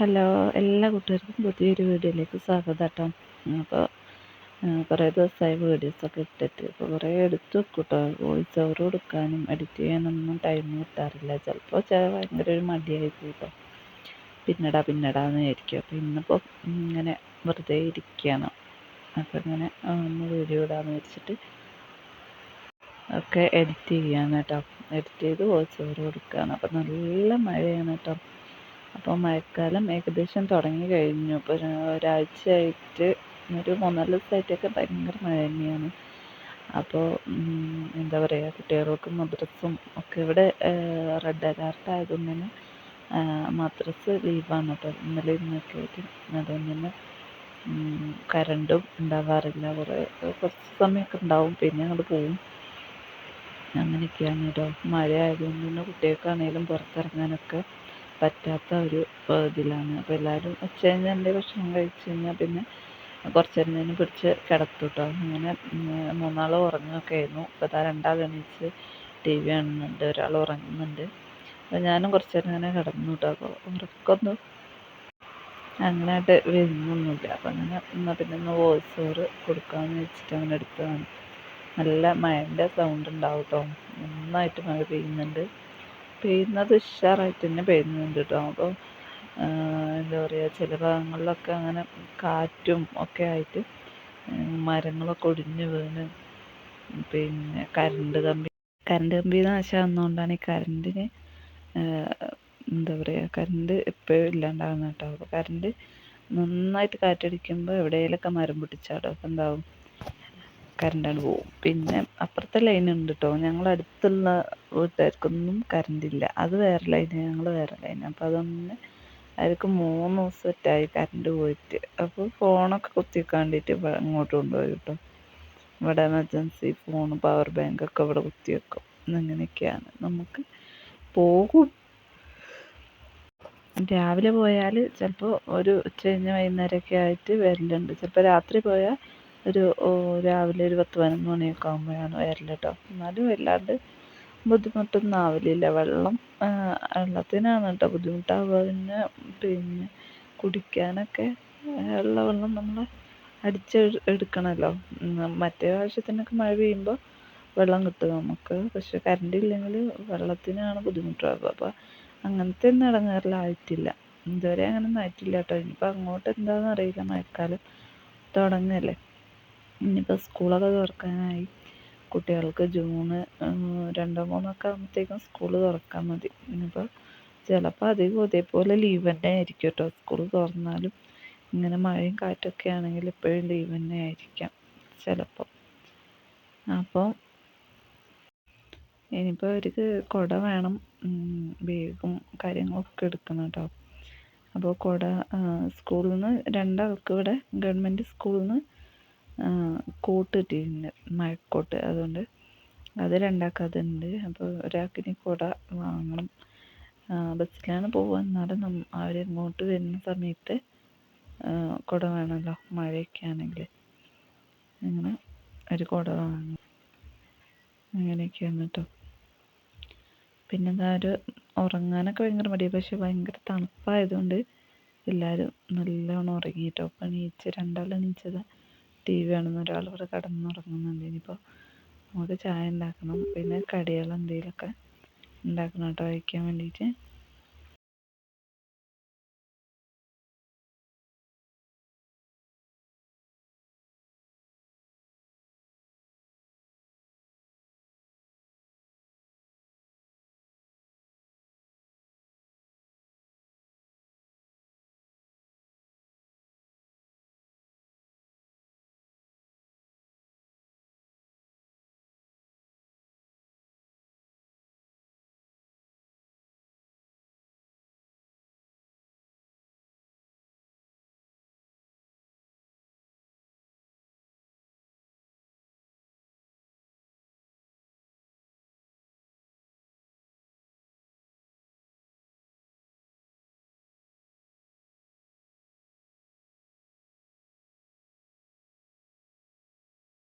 Hello എല്ലാ കൂട്ടുകാർക്കും പുതിയൊരു വീഡിയോയിലേക്ക് സ്വാഗതം കേട്ടോ അപ്പോൾ കുറേ ദിവസമായി വീഡിയോസൊക്കെ ഇട്ടിട്ട്. അപ്പോൾ കുറേ എടുത്ത് വെക്കും കേട്ടോ വോയിസ് ഓവർ കൊടുക്കാനും എഡിറ്റ് ചെയ്യാനൊന്നും ടൈം കിട്ടാറില്ല. ചിലപ്പോൾ ഭയങ്കര ഒരു മടിയായി കേട്ടോ പിന്നടാ പിന്നടാന്ന് വിചാരിക്കും. അപ്പോൾ ഇന്നിപ്പോൾ ഇങ്ങനെ വെറുതെ ഇരിക്കുകയാണ് അപ്പോൾ ഇങ്ങനെ ഒന്ന് വീഡിയോ ഇടാന്ന് വെച്ചിട്ട് ഒക്കെ എഡിറ്റ് ചെയ്യാണ് കേട്ടോ എഡിറ്റ് ചെയ്ത് വോയിസ് ഓവർ കൊടുക്കുകയാണ് അപ്പോൾ നല്ല മഴയാണ് കേട്ടോ അപ്പോൾ മഴക്കാലം ഏകദേശം തുടങ്ങി കഴിഞ്ഞു. ഒരു ഒരാഴ്ചയായിട്ട് ഒരു മൂന്നാൽ ദിവസമായിട്ടൊക്കെ ഭയങ്കര മഴ തന്നെയാണ്. അപ്പോൾ എന്താ പറയുക കുട്ടികൾക്കും മദ്രസും ഒക്കെ ഇവിടെ റെഡ് അലേർട്ട് ആയതുകൊണ്ട് തന്നെ മദ്രസ് ലീവാണ്. അപ്പോൾ ഇന്നലെ ഇന്നൊക്കെ ആയിട്ട് അതുകൊണ്ട് തന്നെ കറണ്ടും ഉണ്ടാവാറില്ല. കുറേ കുറച്ച് സമയമൊക്കെ ഉണ്ടാവും. പിന്നെ അങ്ങോട്ട് പോവും. അങ്ങനെയൊക്കെയാണ് കേട്ടോ മഴ ആയതുകൊണ്ട് തന്നെ കുട്ടികൾക്കാണേലും പുറത്തിറങ്ങാനൊക്കെ പറ്റാത്ത ഒരു ഇതിലാണ്. അപ്പോൾ എല്ലാവരും ഉച്ച കഴിഞ്ഞ് എന്റെ ഭക്ഷണം കഴിച്ച് കഴിഞ്ഞാൽ പിന്നെ കുറച്ച് നേരം തന്നെ പിടിച്ച് കിടത്തും കേട്ടോ അങ്ങനെ മൂന്നാൾ ഉറങ്ങുകയൊക്കെ ആയിരുന്നു. ഇപ്പോൾ ഇതാ രണ്ടാൾ എണീച്ച് ടി വി കാണുന്നുണ്ട്. ഒരാൾ ഉറങ്ങുന്നുണ്ട്. അപ്പോൾ ഞാനും കുറച്ച് നേരം ഇങ്ങനെ കിടന്നു കേട്ടോ അപ്പോൾ ഉറക്കൊന്നും അങ്ങനെയായിട്ട് വരുന്നൊന്നുമില്ല. അപ്പം അങ്ങനെ എന്നാൽ പിന്നെ ഒന്ന് വോയിസ് ഓവർ കൊടുക്കാമെന്ന് വെച്ചിട്ട് അങ്ങനെ എടുത്തതാണ്. നല്ല മഴന്റെ സൗണ്ട് ഉണ്ടാവും കേട്ടോ നന്നായിട്ട് മഴ പെയ്യുന്നുണ്ട്. പെയ്യുന്നത് ഉഷാറായിട്ട് തന്നെ പെയ്യുന്നുണ്ട് കേട്ടോ അപ്പോൾ എന്താ പറയുക ചില ഭാഗങ്ങളിലൊക്കെ അങ്ങനെ കാറ്റും ഒക്കെ ആയിട്ട് മരങ്ങളൊക്കെ ഒടിഞ്ഞ് വീണ്. പിന്നെ കറണ്ട് കമ്പി കറണ്ട് കമ്പി നാശമാകുന്നതുകൊണ്ടാണ് ഈ കറണ്ടിന് എന്താ പറയുക കറണ്ട് എപ്പോഴും ഇല്ലാണ്ടാകുന്നത് കേട്ടോ അപ്പോൾ കറണ്ട് നന്നായിട്ട് കാറ്റടിക്കുമ്പോൾ എവിടെയെങ്കിലുമൊക്കെ മരം പൊട്ടിച്ചാടും. അപ്പോൾ എന്താവും? കറണ്ടാണ് പോവും. പിന്നെ അപ്പുറത്തെ ലൈൻ ഉണ്ട് കേട്ടോ ഞങ്ങൾ അടുത്തുള്ള വീട്ടുകാർക്കൊന്നും കറണ്ടില്ല. അത് വേറെ ലൈന് ഞങ്ങൾ വേറെ ലൈന് അപ്പോൾ അതൊന്ന് അവർക്ക് മൂന്ന് ദിവസമായിട്ടായി കറണ്ട് പോയിട്ട്. അപ്പോൾ ഫോണൊക്കെ കുത്തിവെക്കാണ്ടിട്ട് ഇങ്ങോട്ട് കൊണ്ടുപോയി കേട്ടോ. ഇവിടെ എമർജൻസി ഫോൺ പവർ ബാങ്ക് ഒക്കെ ഇവിടെ കുത്തിവെക്കും. അങ്ങനെയൊക്കെയാണ് നമുക്ക് പോകും. രാവിലെ പോയാൽ ചിലപ്പോൾ ഒരു ഉച്ച കഴിഞ്ഞ് വൈകുന്നേരമൊക്കെ ആയിട്ട് വരലുണ്ട്. ചിലപ്പോൾ രാത്രി പോയാൽ ഒരു രാവിലെ ഒരു പത്ത് പതിനൊന്ന് മണിയൊക്കെ ആകുമ്പോഴാണ് വരൽ കേട്ടോ എന്നാലും വല്ലാണ്ട് ബുദ്ധിമുട്ടൊന്നും ആവലില്ല. വെള്ളം വെള്ളത്തിനാണ് കേട്ടോ ബുദ്ധിമുട്ടാവുക. പിന്നെ പിന്നെ കുടിക്കാനൊക്കെ ഉള്ള വെള്ളം നമ്മൾ അടിച്ച് എടുക്കണമല്ലോ മറ്റേ ആവശ്യത്തിനൊക്കെ മഴ പെയ്യുമ്പോൾ വെള്ളം കിട്ടും നമുക്ക്. പക്ഷെ കറണ്ട് ഇല്ലെങ്കിൽ വെള്ളത്തിനാണ് ബുദ്ധിമുട്ടാവുക. അപ്പോൾ അങ്ങനത്തെ ഒന്നും ഇടങ്ങേറിലായിട്ടില്ല ഇതുവരെ അങ്ങനെ ഒന്നും ആയിട്ടില്ല കേട്ടോ ഇനിയിപ്പോൾ അങ്ങോട്ട് എന്താണെന്ന് അറിയില്ല. മഴക്കാലം തുടങ്ങല്ലേ. ഇനിയിപ്പോൾ സ്കൂളൊക്കെ തുറക്കാനായി. കുട്ടികൾക്ക് ജൂണ് രണ്ടോ മൂന്നൊക്കെ ആകുമ്പോഴത്തേക്കും സ്കൂൾ തുറക്കാൻ മതി. ഇനിയിപ്പോൾ ചിലപ്പോൾ അധികം ഇതേപോലെ ലീവ് തന്നെ ആയിരിക്കും കേട്ടോ സ്കൂൾ തുറന്നാലും ഇങ്ങനെ മഴയും കാറ്റൊക്കെ ആണെങ്കിൽ ഇപ്പോഴും ലീവ് തന്നെ ആയിരിക്കാം ചിലപ്പോൾ അപ്പോൾ ഇനിയിപ്പോൾ അവർക്ക് കുട വേണം ബാഗും കാര്യങ്ങളൊക്കെ എടുക്കണം കേട്ടോ അപ്പോൾ കുട സ്കൂളിൽ നിന്ന് രണ്ടാൾക്ക് ഇവിടെ ഗവൺമെന്റ് സ്കൂളിൽ നിന്ന് കോട്ട് കിട്ടിയിട്ടുണ്ട് മഴക്കോട്ട്. അതുകൊണ്ട് അത് രണ്ടാൾക്ക് അതുണ്ട് അപ്പോൾ ഒരാൾക്ക് ഇനി കുട വാങ്ങണം. ബസ്സിലാണ് പോവുക. എന്നാലും അവർ ഇങ്ങോട്ട് വരുന്ന സമയത്ത് കുട വേണമല്ലോ മഴയൊക്കെ ആണെങ്കിൽ അങ്ങനെ ഒരു കുട വാങ്ങും അങ്ങനെയൊക്കെയാണ് കേട്ടോ പിന്നെ ഒരു ഉറങ്ങാനൊക്കെ ഭയങ്കര മടിയാണ് പക്ഷെ ഭയങ്കര തണുപ്പായതുകൊണ്ട് എല്ലാവരും നല്ലോണം ഉറങ്ങി കേട്ടോ അപ്പം എണീച്ച് രണ്ടാൾ ടി വി കാണുന്ന ഒരാൾ ഇവിടെ കിടന്നുറങ്ങുന്നുണ്ട്. ഇനിയിപ്പോൾ നമുക്ക് ചായ ഉണ്ടാക്കണം. പിന്നെ കടികൾ എന്തെങ്കിലുമൊക്കെ ഉണ്ടാക്കണം കേട്ടോ കഴിക്കാൻ വേണ്ടിയിട്ട്.